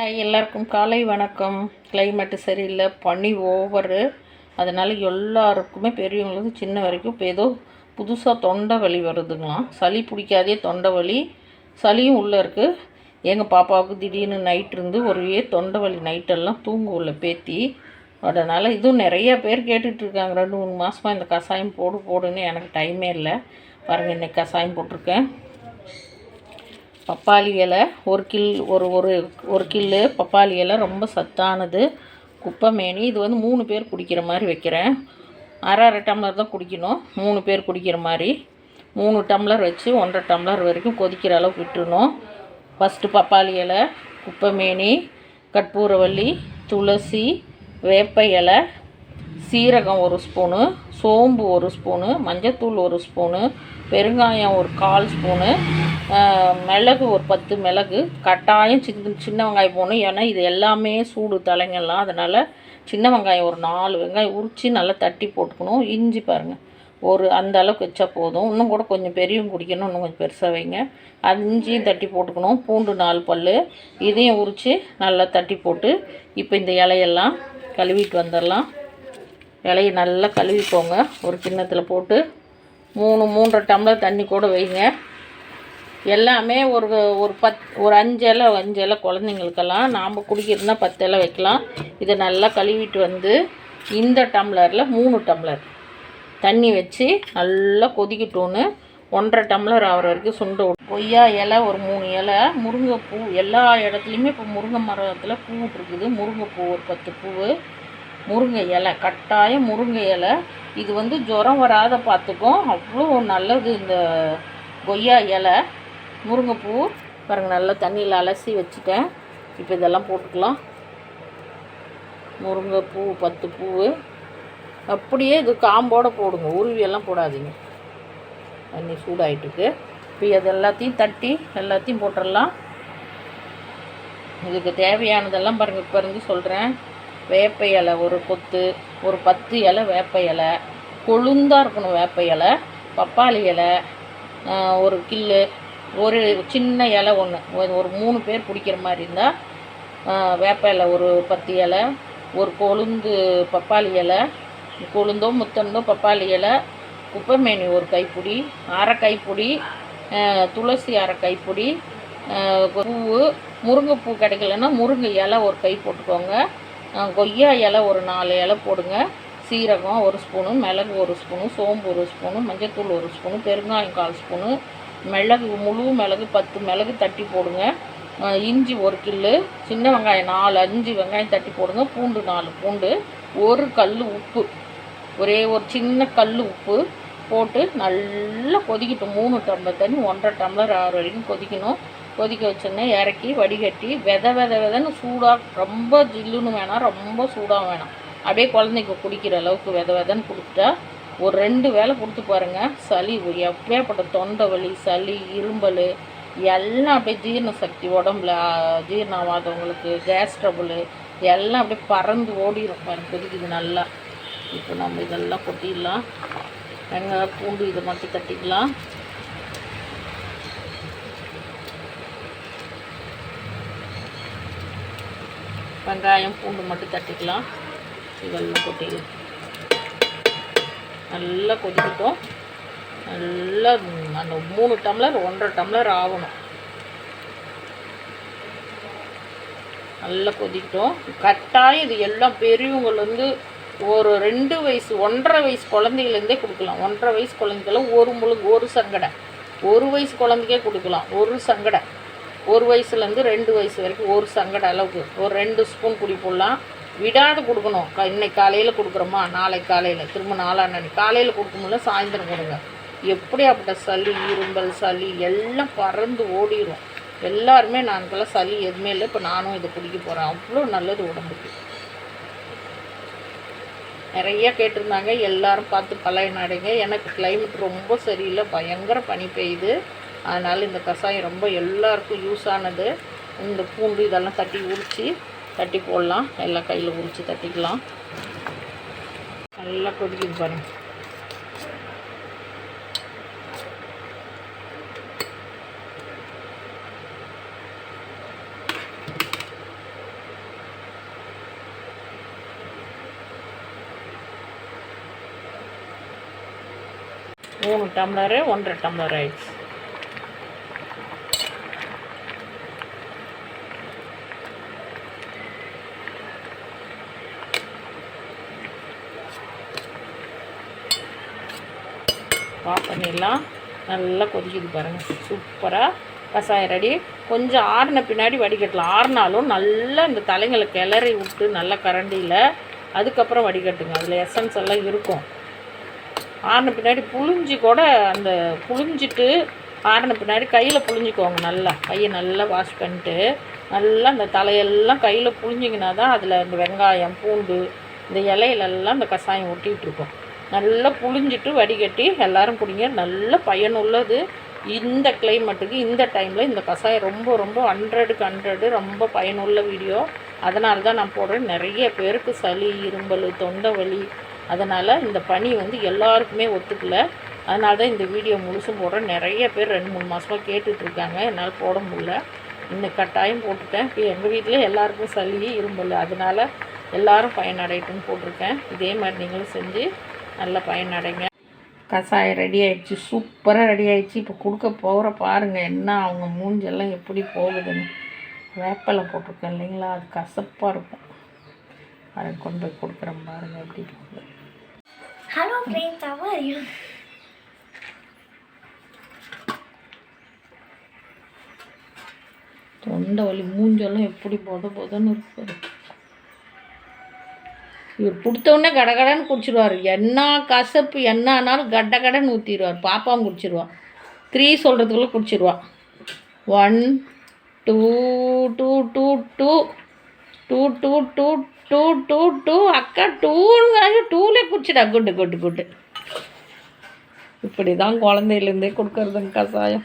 எல்லாருக்கும் காலை வணக்கம். கிளைமேட்டு சரியில்லை பனி ஓவரு அதனால் எல்லாருக்குமே பெரியவங்களுக்கு சின்ன வரைக்கும் இப்போ ஏதோ புதுசாக தொண்டை வலி வருதுங்களாம் சளி பிடிக்காதே தொண்டை வலி. சளியும் உள்ளே இருக்குது எங்கள் பாப்பாவுக்கு திடீர்னு நைட் இருந்து ஒரே தொண்டை வலி நைட்டெல்லாம் தூங்கு உள்ள பேத்தி. அதனால் இதுவும் நிறைய பேர் கேட்டுட்ருக்காங்க ரெண்டு மூணு மாதமாக இந்த கஷாயம் போடு போடுன்னு எனக்கு டைமே இல்லை. பாருங்கள் இன்னைக்கு கஷாயம் போட்டிருக்கேன். பப்பாளி இலை ஒரு கில் ஒரு ஒரு ஒரு கில்லு பப்பாளி இலை ரொம்ப சத்தானது. குப்பைமேனி இது வந்து மூணு பேர் குடிக்கிற மாதிரி வைக்கிறேன். அரை அரை டம்ளர் தான் குடிக்கணும். மூணு பேர் குடிக்கிற மாதிரி. மூணு டம்ளர் வச்சு ஒன்றரை டம்ளர் வரைக்கும் கொதிக்கிற அளவுக்கு விட்டுணும் ஃபஸ்ட்டு பப்பாளி இலை குப்பைமேனி கற்பூரவள்ளி துளசி வேப்ப இலை சீரகம் ஒரு ஸ்பூனு சோம்பு ஒரு ஸ்பூனு மஞ்சத்தூள் ஒரு ஸ்பூனு பெருங்காயம் ஒரு கால் ஸ்பூனு மிளகு ஒரு பத்து மிளகு கட்டாயம் சின்ன சின்ன வெங்காயம் போகணும் ஏன்னா இது எல்லாமே சூடு தலைங்கெல்லாம். அதனால் சின்ன வெங்காயம் ஒரு நாலு வெங்காயம் உரித்து நல்லா தட்டி போட்டுக்கணும். இஞ்சி பாருங்கள் ஒரு அந்த அளவுக்கு வச்சா போதும். இன்னும் கூட கொஞ்சம் பெரியவங்க குடிக்கணும். இன்னும் கொஞ்சம் பெருசாக வைங்க. அது இஞ்சியும் தட்டி போட்டுக்கணும். பூண்டு நாலு பல் இதையும் உரித்து நல்லா தட்டி போட்டு இப்போ இந்த இலையெல்லாம் கழுவிட்டு வந்துடலாம். இலையை நல்லா கழுவிக்கோங்க. ஒரு கிண்ணத்தில் போட்டு மூணு மூன்றரை டம்ளர் தண்ணி கூட வைங்க. எல்லாமே ஒரு ஒரு பத் ஒரு அஞ்சு இலை அஞ்சு இலை குழந்தைங்களுக்கெல்லாம் நாம் குடிக்கிறதுனா பத்து இலை வைக்கலாம். இதை நல்லா கழுவிட்டு வந்து இந்த டம்ளரில் மூணு டம்ளர் தண்ணி வச்சு நல்லா கொதிக்கட்டும்னு ஒன்றரை டம்ளர் ஆகிற வரைக்கும் சுண்ட விட்டு கொய்யா இலை ஒரு மூணு இலை முருங்கைப்பூ எல்லா இடத்துலையுமே இப்போ முருங்கை மரத்தில் பூ இருக்குது முருங்கைப்பூ ஒரு பத்து பூவு. முருங்கை இலை கட்டாயம் முருங்கை இலை. இது வந்து ஜுரம் வராத பார்த்துக்கும். அவ்வளோ நல்லது இந்த கொய்யா இலை. முருங்கைப்பூ பாருங்கள் நல்லா தண்ணியில் அலசி வச்சுட்டேன். இப்போ இதெல்லாம் போட்டுக்கலாம். முருங்கைப்பூ பத்து பூவு. அப்படியே இது காம்போடு போடுங்க. உருவியெல்லாம் போடாதீங்க. தண்ணி சூடாயிட்டுருக்கு. இப்போ அது எல்லாத்தையும் தட்டி எல்லாத்தையும் போட்டுடலாம். இதுக்கு தேவையானதெல்லாம் பாருங்கள் இப்போ இருந்து சொல்கிறேன் வேப்ப இலை ஒரு கொத்து ஒரு பத்து இலை வேப்ப இலை. கொழுந்தாக இருக்கணும் வேப்ப இலை. பப்பாளி இலை ஒரு கில்லு. ஒரு சின்ன இலை ஒன்று ஒரு மூணு பேர் பிடிக்கிற மாதிரி இருந்தால் வேப்ப இலை ஒரு பத்து இலை ஒரு கொழுந்து பப்பாளி இலை கொழுந்தோ முத்தந்தோ பப்பாளி இலை குப்பைமேனி ஒரு கைப்பிடி அரை கைப்பிடி துளசி அரை கைப்பிடி பூவு முருங்கைப்பூ கிடைக்கலன்னா முருங்கை இலை ஒரு கை போட்டுக்கோங்க. கொய்யா இலை ஒரு நாலு இலை போடுங்க. சீரகம் ஒரு ஸ்பூனு மிளகு ஒரு ஸ்பூனு சோம்பு ஒரு ஸ்பூனு மஞ்சத்தூள் ஒரு ஸ்பூனு பெருங்காயம் கால் ஸ்பூனு மிளகு முழு மிளகு பத்து மிளகு தட்டி போடுங்க. இஞ்சி ஒரு கில்லு சின்ன வெங்காயம் நாலு அஞ்சு வெங்காயம் தட்டி போடுங்க. பூண்டு நாலு பூண்டு ஒரு கல் உப்பு. ஒரே ஒரு சின்ன கல் உப்பு போட்டு நல்லா கொதிக்கட்டும். மூணு டம்ளர் தண்ணி ஒன்றரை டம்ளர் ஆறு வரைக்கும் கொதிக்கணும். கொதிக்க வச்சோன்னே இறக்கி வடிகட்டி வித வித விதன்னு சூடாக ரொம்ப ஜில்லுன்னு வேணாம் ரொம்ப சூடாக வேணாம். அப்படியே குழந்தைக்கு குடிக்கிற அளவுக்கு வித விதன்னு கொடுத்துட்டா ஒரு ரெண்டு வேளை கொடுத்து பாருங்கள் சளி எப்பேற்பட்ட தொண்டை வலி சளி இரும்பல் எல்லாம் அப்படியே ஜீரண சக்தி உடம்புல ஜீரணம் ஆகாதவங்களுக்கு கேஸ் ட்ரபுள் எல்லாம் அப்படியே பறந்து ஓடிடும் பாருங்க. கொதிக்குது நல்லா. இப்போ நம்ம இதெல்லாம் கொட்டிடலாம். வெங்காயம் பூண்டு இதை மட்டும் தட்டிக்கலாம். வெங்காயம் பூண்டு மட்டும் தட்டிக்கலாம். இதெல்லாம் கொட்டிடலாம் நல்லா கொதிக்கட்டும். நல்லா அந்த மூணு டம்ளர் ஒன்றரை டம்ளர் ஆகணும். நல்லா கொதிக்கட்டும். கட்டாயம் இது எல்லாம் பெரியவங்கலேருந்து ஒரு ரெண்டு வயசு ஒன்றரை வயசு குழந்தைகள்லேருந்தே கொடுக்கலாம். ஒன்றரை வயசு குழந்தைகளும் ஒரு முழு ஒரு சங்கடை. ஒரு வயசு குழந்தைக்கே கொடுக்கலாம். ஒரு சங்கடை. ஒரு வயசுலேருந்து ரெண்டு வயசு வரைக்கும் ஒரு சங்கடை அளவுக்கு. ஒரு ரெண்டு ஸ்பூன் குடி போடலாம். விடாது கொடுக்கணும். க இன்னைக்கு காலையில் கொடுக்குறோமா? நாளைக்கு காலையில். திரும்ப நாளான்னு காலையில் கொடுக்க முடியல சாயந்தரம் கொடுங்க. எப்படியாப்பட்ட சளி இரும்பல் சளி எல்லாம் பறந்து ஓடிடும் எல்லாருமே நான்கெல்லாம் சளி எதுவுமே இல்லை. இப்போ நானும் இதை குடிக்க போகிறேன் அவ்வளோ நல்லது உடம்புக்கு. நிறைய கேட்டிருந்தாங்க. எல்லாரும் பார்த்து பழையனாடுங்க எனக்கு கிளைமேட் ரொம்ப சரியில்லை. பயங்கர பனி பெய்யுது. அதனால் இந்த கஷாயம் ரொம்ப எல்லாருக்கும் யூஸ் ஆனது. இந்த பூண்டு இதெல்லாம் தட்டி உரித்து தட்டி போடலாம். எல்லாம் கையில் பிடிச்சி தட்டிக்கலாம். நல்லா கொதிக்குது பாருங்கள் மூணு டம்ளரு ஒன்றரை டம்ளர் ஆயிடுச்சு. ஆஃப் பண்ணிடலாம். நல்லா கொதிக்குது பாருங்கள் சூப்பராக கசாயம் ரெடி கொஞ்சம் ஆறின பின்னாடி வடிகட்டலாம். ஆறினாலும் நல்லா இந்த தலைங்களை கிளறி விட்டு நல்லா கரண்டியில் அதுக்கப்புறம் வடிகட்டுங்க. அதில் எசன்ஸ் எல்லாம் இருக்கும். ஆறின பின்னாடி புழிஞ்சு கூட அந்த புழிஞ்சிட்டு ஆறின பின்னாடி கையில் புழிஞ்சிக்கோங்க நல்லா. கையை நல்லா வாஷ் பண்ணிட்டு நல்லா அந்த தலையெல்லாம் கையில் புழிஞ்சிங்கன்னா தான் அதில் இந்த வெங்காயம் பூண்டு இந்த இலையிலெல்லாம் இந்த கஷாயம் ஒட்டிகிட்ருக்கோம் இருக்கும். நல்லா புழிஞ்சிட்டு வடிகட்டி எல்லாரும் குடிங்க. நல்ல பயனுள்ளது. இந்த கிளைமேட்டுக்கு இந்த டைமில் இந்த கஷாயம் ரொம்ப ரொம்ப ஹண்ட்ரடுக்கு ஹண்ட்ரடு ரொம்ப பயனுள்ள வீடியோ அதனால தான் நான் போடுறேன். நிறைய பேருக்கு சளி இரும்பல் தொண்டை வலி. அதனால் இந்த பனி வந்து எல்லாருக்குமே ஒத்துக்கல. அதனால தான் இந்த வீடியோ முழுசும் போடுறேன். நிறைய பேர் ரெண்டு மூணு மாதமாக கேட்டுட்ருக்காங்க. என்னால் போட முடியல. இந்த கட்டாயம் போட்டுட்டேன். இப்போ எங்கள் வீட்டில் எல்லாருக்கும் சளி இரும்பல். அதனால் எல்லாரும் பயனடையட்டும்னு போட்டிருக்கேன். இதே மாதிரி நீங்களும் செஞ்சு நல்ல பயனடைங்க கஷாயம் ரெடி ஆயிடுச்சு. சூப்பராக ரெடி ஆயிடுச்சு. இப்போ கொடுக்க போகிற பாருங்கள் என்ன அவங்க மூஞ்செல்லாம் எப்படி போகுதுன்னு. வேப்பலை போட்டிருக்கேன் இல்லைங்களா? அது கசப்பாக இருக்கும். அதை கொண்டு போய் கொடுக்குறேன் பாருங்கள் எப்படி போகுது. You? தொண்டை வலி மூஞ்செல்லாம் எப்படி பொத பொதன்னு இருக்குது. இவர் கொடுத்தவுடனே கடகடன்னு குடிச்சிடுவார் என்ன கசப்பு என்ன ஆனாலும் கட கடன்னு ஊற்றிடுவார் பாப்பாவும் குடிச்சிருவா த்ரீ சொல்கிறதுக்குள்ளே குடிச்சிருவா one two two two two two two two two two two அக்கா டூங்கிறாங்க டூலே குடிச்சிடா குட்டு குட்டு குட்டு இப்படி தான் குழந்தையிலேருந்தே கொடுக்கறதுங்க கசாயம்